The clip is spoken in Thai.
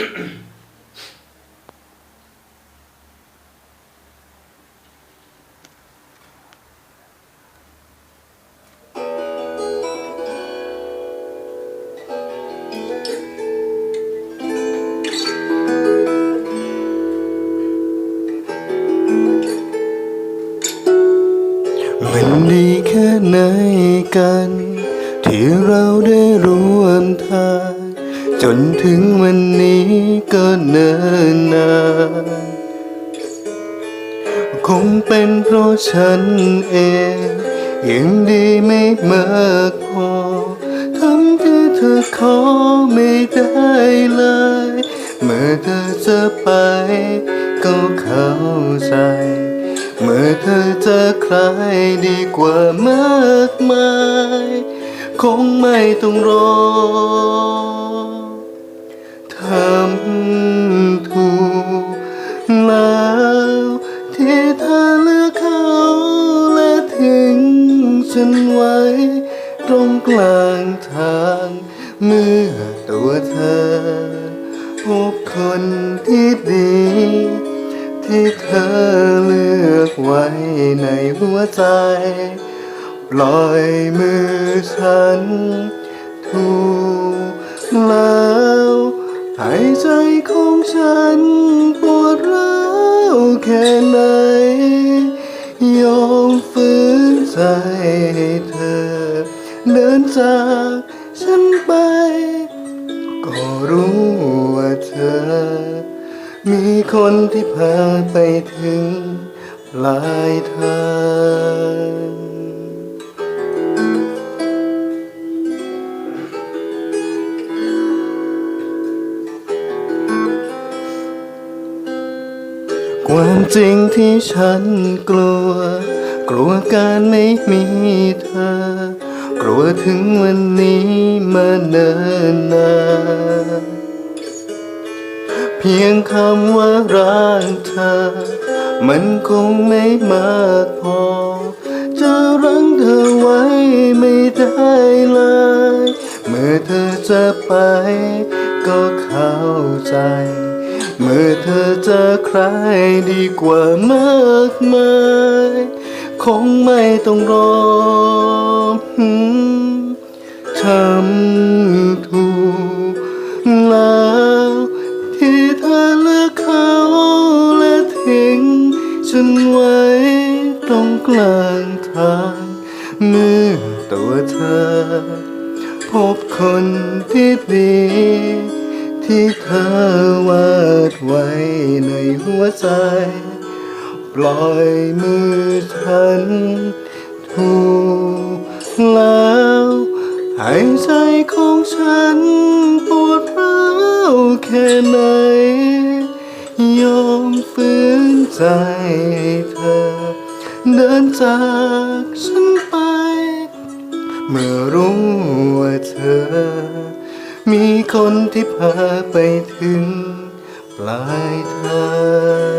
มันดีแค่ไหนกัน ที่เราได้ร่วมทาง จนถึงวันนี้ก็เนิ่นนานคงเป็นเพราะฉันเอง ยังดีไม่มากพอทำที่เธอขอไม่ได้เลย เมื่อเธอจะไปก็เข้าใจ เมื่อเธอจอใครดีกว่ามากมาย คงไม่ต้องรอ ทำถูกแล้วที่เธอเลือกเขาและทิ้งฉันไว้ ตรงกลางทาง เมื่อตัวเธอ พบคนที่ดี ที่เธอเลือกไว้ในหัวใจ ปล่อยมือฉัน ฉันปวดร้าวแค่ไหน ยอมฝืนใจให้เธอ เดินจากฉันไป ก็รู้ว่าเธอ มีคนที่พาไปถึงปลายทาง ความจริงที่ฉันกลัว กลัวการไม่มีเธอ กลัวถึงวันนี้มาเนิ่นนานเพียงคำว่ารักเธอ มันคงไม่มากพอ จะรั้งเธอไว้ไม่ได้เลย เมื่อเธอจะไปก็เข้าใจ เมื่อเธอเจอใครดีกว่ามากมายคงไม่ต้องรอทำถูกแล้วที่เธอเลือกเขาและทิ้งฉันไว้ตรงกลางทางเมื่อตัวเธอ พบคนที่ดีที่เธอว่า ไว้ในหัวใจ ปล่อยมือฉันถูกแล้ว หายใจของฉันปวดร้าวแค่ไหน ยอมฝืนใจเธอ เดินจากฉันไป เมื่อรู้ว่าเธอ มีคนที่พาไปถึง ปลายทาง